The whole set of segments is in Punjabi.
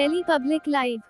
Daily public live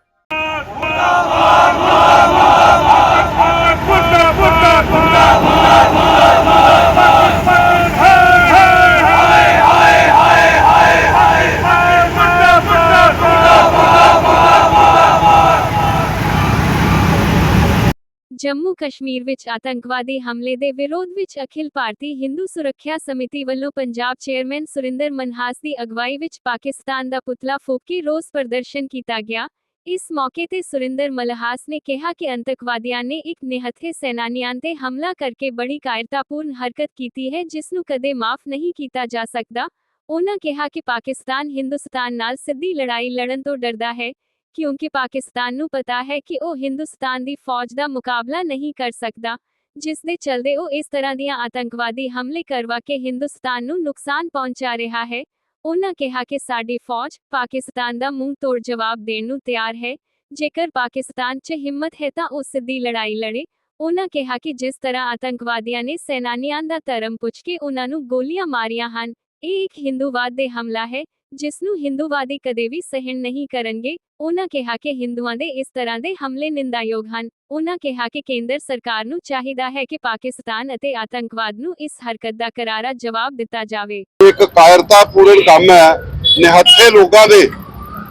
Jammu Kashmir ਵਿੱਚ ਆਤੰਕਵਾਦੀ ਹਮਲੇ ਦੇ ਵਿਰੋਧ ਵਿੱਚ ਅਖਿਲ ਭਾਰਤੀ ਹਿੰਦੂ ਸੁਰੱਖਿਆ ਸਮਿਤੀ ਵੱਲੋਂ ਪੰਜਾਬ ਚੇਅਰਮੈਨ ਸੁਰਿੰਦਰ ਮਨਹਾਸ ਦੀ ਅਗਵਾਈ ਵਿੱਚ ਪਾਕਿਸਤਾਨ ਦਾ ਪੁਤਲਾ ਫੂਕ ਕੇ ਰੋਸ ਪ੍ਰਦਰਸ਼ਨ ਕੀਤਾ ਗਿਆ। ਇਸ ਮੌਕੇ ਤੇ ਸੁਰਿੰਦਰ ਮਲਹਾਸ ਨੇ ਕਿਹਾ ਕਿ ਆਤੰਕਵਾਦੀਆਂ ਨੇ ਇੱਕ ਨਿਹੱਥੇ ਸੈਨਾਨੀਆਂ ਤੇ ਹਮਲਾ ਕਰਕੇ ਬੜੀ ਕਾਇਰਤਾਪੂਰਨ ਹਰਕਤ ਕੀਤੀ ਹੈ, ਜਿਸ ਨੂੰ ਕਦੇ ਮਾਫ ਨਹੀਂ ਕੀਤਾ ਜਾ ਸਕਦਾ। ਉਹਨਾਂ ਕਿਹਾ ਕਿ ਪਾਕਿਸਤਾਨ ਹਿੰਦੁਸਤਾਨ ਨਾਲ ਸਿੱਧੀ ਲੜਾਈ ਲੜਨ ਤੋਂ ਡਰਦਾ ਹੈ। ਕਿਉਂਕਿ ਪਾਕਿਸਤਾਨ ਨੂੰ ਪਤਾ ਹੈ ਕਿ ਉਹ ਹਿੰਦੁਸਤਾਨ ਦੀ ਫੌਜ ਦਾ ਮੁਕਾਬਲਾ ਨਹੀਂ ਕਰ ਸਕਦਾ, ਜਿਸ ਦੇ ਚਲਦੇ ਉਹ ਇਸ ਤਰ੍ਹਾਂ ਦੀਆਂ ਆਤੰਕਵਾਦੀ ਹਮਲੇ ਕਰਵਾ ਕੇ ਹਿੰਦੁਸਤਾਨ ਨੂੰ ਨੁਕਸਾਨ ਪਹੁੰਚਾ ਰਿਹਾ ਹੈ। ਉਹਨਾਂ ਕਿਹਾ ਕਿ ਸਾਡੀ ਫੌਜ ਪਾਕਿਸਤਾਨ ਦਾ ਮੂੰਹ ਤੋੜ ਜਵਾਬ ਦੇਣ ਨੂੰ ਤਿਆਰ ਹੈ। ਜੇਕਰ ਪਾਕਿਸਤਾਨ 'ਚ ਹਿੰਮਤ ਹੈ ਤਾਂ ਉਸ ਦੀ ਲੜਾਈ ਲੜੇ। ਉਹਨਾਂ ਕਿਹਾ ਕਿ ਜਿਸ ਤਰ੍ਹਾਂ ਆਤੰਕਵਾਦੀਆਂ ਨੇ ਸੈਨਾਨੀਆਂ ਦਾ ਧਰਮ ਪੁੱਛ ਕੇ ਉਹਨਾਂ ਨੂੰ ਗੋਲੀਆਂ ਮਾਰੀਆਂ ਹਨ, ਇਹ ਇੱਕ ਹਿੰਦੂਵਾਦ ਦੇ ਹਮਲਾ ਹੈ। ਜਿਸ ਨੂੰ ਹਿੰਦੂਵਾਦੀ ਕਦੇ ਵੀ ਸਹਿਣ ਨਹੀਂ ਕਰਨਗੇ ਉਹਨਾਂ ਕਿਹਾ ਕਿ ਹਿੰਦੂਆਂ ਦੇ ਇਸ ਤਰ੍ਹਾਂ ਦੇ ਹਮਲੇ ਨਿੰਦਾਯੋਗ ਹਨ। ਉਹਨਾਂ ਕਿਹਾ ਕਿ ਕੇਂਦਰ ਸਰਕਾਰ ਨੂੰ ਚਾਹੀਦਾ ਹੈ ਕਿ ਪਾਕਿਸਤਾਨ ਅਤੇ ਆਤੰਕਵਾਦ ਨੂੰ ਇਸ ਹਰਕਤ ਦਾ ਕਰਾਰਾ ਜਵਾਬ ਦਿੱਤਾ ਜਾਵੇ। ਇੱਕ ਕਾਇਰਤਾ ਕੰਮ ਹੈ ਨਿਹੱਥੇ ਲੋਕਾਂ ਦੇ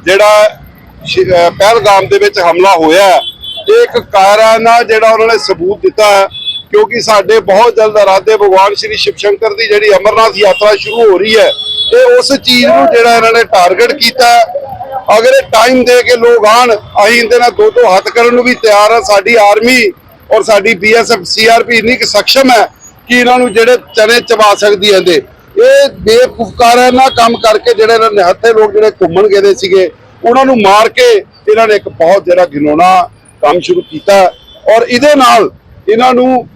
ਜਿਹੜਾ ਸ਼ਿ- ਪਹਿਲਗਾਮ ਦੇ ਵਿੱਚ ਹਮਲਾ ਹੋਇਆ ਹੈ, ਇਹ ਇੱਕ ਕਾਇਰਾਨਾ ਜਿਹੜਾ ਉਹਨਾਂ ਨੇ ਸਬੂਤ ਦਿੱਤਾ ਹੈ ਕਿਉਂਕਿ ਸਾਡੇ ਬਹੁਤ ਜਲਦ ਰਾਧੇ ਭਗਵਾਨ ਸ਼੍ਰੀ ਸ਼ਿਵ ਸ਼ੰਕਰ ਦੀ ਜਿਹੜੀ ਅਮਰਨਾਥ ਯਾਤਰਾ ਸ਼ੁਰੂ ਹੋ ਰਹੀ ਹੈ ਇਹ ਉਸ ਚੀਜ਼ ਨੂੰ ਜਿਹੜਾ ਇਹਨਾਂ ਨੇ ਟਾਰਗੇਟ ਕੀਤਾ। ਅਗਰ ਇਹ ਟਾਈਮ ਦੇ ਕੇ ਲੋਕ ਆਣ ਅਸੀਂ ਇਹਦੇ ਨਾਲ ਦੋ ਦੋ ਹੱਥ ਕਰਨ ਨੂੰ ਵੀ ਤਿਆਰ ਆ ਸਾਡੀ ਆਰਮੀ ਔਰ ਸਾਡੀ ਬੀਐਸਐਫ ਸੀਆਰਪੀ ਇੰਨੀ ਕਿ ਸક્ષਮ ਹੈ ਕਿ ਇਹਨਾਂ ਨੂੰ ਜਿਹੜੇ ਚਨੇ ਚਬਾ ਸਕਦੀ ਹੈ ਇਹਦੇ। ਇਹ ਬੇਵਕੂਫਕਾਰਾਂ ਨਾਲ ਕੰਮ ਕਰਕੇ ਜਿਹੜੇ ਇਹਨਾਂ ਨਿਹੱਥੇ ਲੋਕ ਜਿਹੜੇ ਘੁੰਮਣ ਗਏ ਦੇ ਸੀਗੇ, ਉਹਨਾਂ ਨੂੰ ਮਾਰ ਕੇ ਇਹਨਾਂ ਨੇ ਇੱਕ ਬਹੁਤ ਜਿਹੜਾ ਘਿਨੌਣਾ ਕੰਮ ਸ਼ੁਰੂ ਕੀਤਾ। ਔਰ ਇਹਦੇ ਨਾਲ ਇਹਨਾਂ ਨੂੰ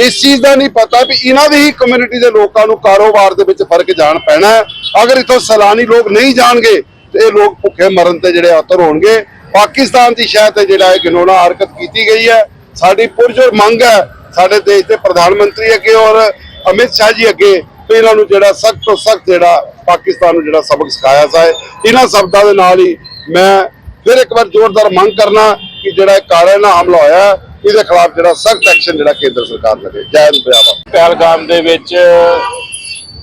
ਇਸ ਚੀਜ਼ ਦਾ ਨਹੀਂ ਪਤਾ ਵੀ ਇਹਨਾਂ ਦੀ ਹੀ ਕਮਿਊਨਿਟੀ ਦੇ ਲੋਕਾਂ ਨੂੰ ਕਾਰੋਬਾਰ ਦੇ ਵਿੱਚ ਫ਼ਰਕ ਜਾਣ ਪੈਣਾ ਅਗਰ ਇਥੋਂ ਸੈਲਾਨੀ ਲੋਕ ਨਹੀਂ ਜਾਣਗੇ, ਤੇ ਇਹ ਲੋਕ ਭੁੱਖੇ ਮਰਨ ਤੇ ਜਿਹੜੇ ਅਤਰ ਹੋਣਗੇ ਪਾਕਿਸਤਾਨ ਦੀ ਸ਼ਹਿ ਤੇ ਜਿਹੜਾ ਇਹ ਘਿਨੌਣਾ ਹਰਕਤ ਕੀਤੀ ਗਈ ਹੈ, ਸਾਡੀ ਪੁਰਜੋਰ ਮੰਗ ਹੈ, ਸਾਡੇ ਦੇਸ਼ ਦੇ ਪ੍ਰਧਾਨ ਮੰਤਰੀ ਅੱਗੇ ਔਰ ਅਮਿਤ ਸ਼ਾਹ ਜੀ ਅੱਗੇ, ਵੀ ਇਹਨਾਂ ਨੂੰ ਜਿਹੜਾ ਸਖਤ ਤੋਂ ਸਖਤ ਜਿਹੜਾ ਪਾਕਿਸਤਾਨ ਨੂੰ ਜਿਹੜਾ ਸਬਕ ਸਿਖਾਇਆ ਜਾਏ। ਇਹਨਾਂ ਸ਼ਬਦਾਂ ਦੇ ਨਾਲ ਹੀ ਮੈਂ ਫਿਰ ਇੱਕ ਵਾਰ ਜ਼ੋਰਦਾਰ ਮੰਗ ਕਰਨਾ ਕਿ ਜਿਹੜਾ ਇਹ ਕਾਰਾਨਾ ਹਮਲਾ ਹੋਇਆ ਇਹਦੇ ਖਿਲਾਫ ਜਿਹੜਾ ਸਖਤ ਐਕਸ਼ਨ ਜਿਹੜਾ ਕੇਂਦਰ ਸਰਕਾਰ ਲਵੇ। ਜੈ ਹਿੰਦ ਪਹਿਲਗਾਮ ਦੇ ਵਿੱਚ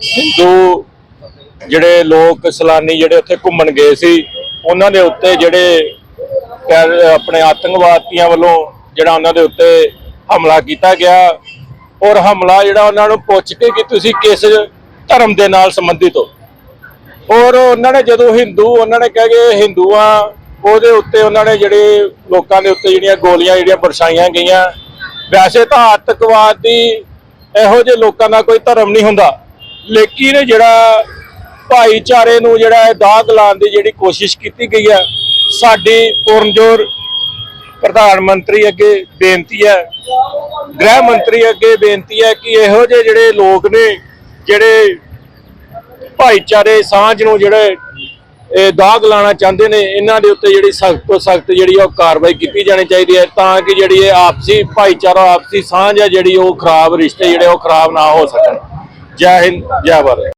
ਹਿੰਦੂ ਜਿਹੜੇ ਲੋਕ ਸੈਲਾਨੀ ਜਿਹੜੇ ਉੱਥੇ ਘੁੰਮਣ ਗਏ ਸੀ, ਉਹਨਾਂ ਦੇ ਉੱਤੇ ਜਿਹੜੇ ਆਪਣੇ ਆਤੰਕਵਾਦੀਆਂ ਵੱਲੋਂ ਜਿਹੜਾ ਉਹਨਾਂ ਦੇ ਉੱਤੇ ਹਮਲਾ ਕੀਤਾ ਗਿਆ ਔਰ ਹਮਲਾ ਜਿਹੜਾ ਉਹਨਾਂ ਨੂੰ ਪੁੱਛ ਕੇ ਕਿ ਤੁਸੀਂ ਕਿਸ ਧਰਮ ਦੇ ਨਾਲ ਸੰਬੰਧਿਤ ਹੋ। ਔਰ ਉਹਨਾਂ ਨੇ ਜਦੋਂ ਹਿੰਦੂ, ਉਹਨਾਂ ਨੇ ਕਿਹਾ ਕਿ ਹਿੰਦੂ ਉਹਦੇ ਉੱਤੇ ਉਹਨਾਂ ਨੇ ਜਿਹੜੇ ਲੋਕਾਂ ਦੇ ਉੱਤੇ ਜਿਹੜੀਆਂ ਗੋਲੀਆਂ, ਜਿਹੜੀਆਂ ਬਰਸਾਈਆਂ ਗਈਆਂ, ਵੈਸੇ ਤਾਂ ਆਤੰਕਵਾਦ ਦੀ ਇਹੋ ਜਿਹੇ ਲੋਕਾਂ ਦਾ ਕੋਈ ਧਰਮ ਨਹੀਂ ਹੁੰਦਾ। ਲੇਕਿਨ ਜਿਹੜਾ ਭਾਈਚਾਰੇ ਨੂੰ ਜਿਹੜਾ ਦਾਗ ਲਾਉਣ ਦੀ ਜਿਹੜੀ ਕੋਸ਼ਿਸ਼ ਕੀਤੀ ਗਈ ਹੈ, ਸਾਡੀ ਪੁਰਨਜੋਰ ਪ੍ਰਧਾਨ ਮੰਤਰੀ ਅੱਗੇ ਬੇਨਤੀ ਹੈ, ਗ੍ਰਹਿ ਮੰਤਰੀ ਅੱਗੇ ਬੇਨਤੀ ਹੈ ਕਿ ਇਹੋ ਜਿਹੇ ਜਿਹੜੇ ਲੋਕ ਨੇ, ਜਿਹੜੇ ਭਾਈਚਾਰੇ, ਸਾਂਝ ਨੂੰ ਜਿਹੜੇ ਦਾਗ ਲਾਣਾ ਚਾਹੁੰਦੇ ਨੇ, ਇਹਨਾਂ ਦੇ ਉੱਤੇ ਜਿਹੜੀ ਸਖਤ ਤੋਂ ਸਖਤ ਜਿਹੜੀ ਉਹ ਕਾਰਵਾਈ ਕੀਤੀ ਜਾਣੀ ਚਾਹੀਦੀ ਹੈ ਤਾਂ ਕਿ ਜਿਹੜੀ ਇਹ ਆਪਸੀ ਭਾਈਚਾਰਾ, ਆਪਸੀ ਸਾਂਝ ਹੈ ਜਿਹੜੀ ਉਹ ਖਰਾਬ ਰਿਸ਼ਤੇ ਜਿਹੜੇ ਉਹ ਖਰਾਬ ਨਾ ਹੋ ਸਕਣ। ਜੈ ਹਿੰਦ, ਜੈ ਭਾਰਤ।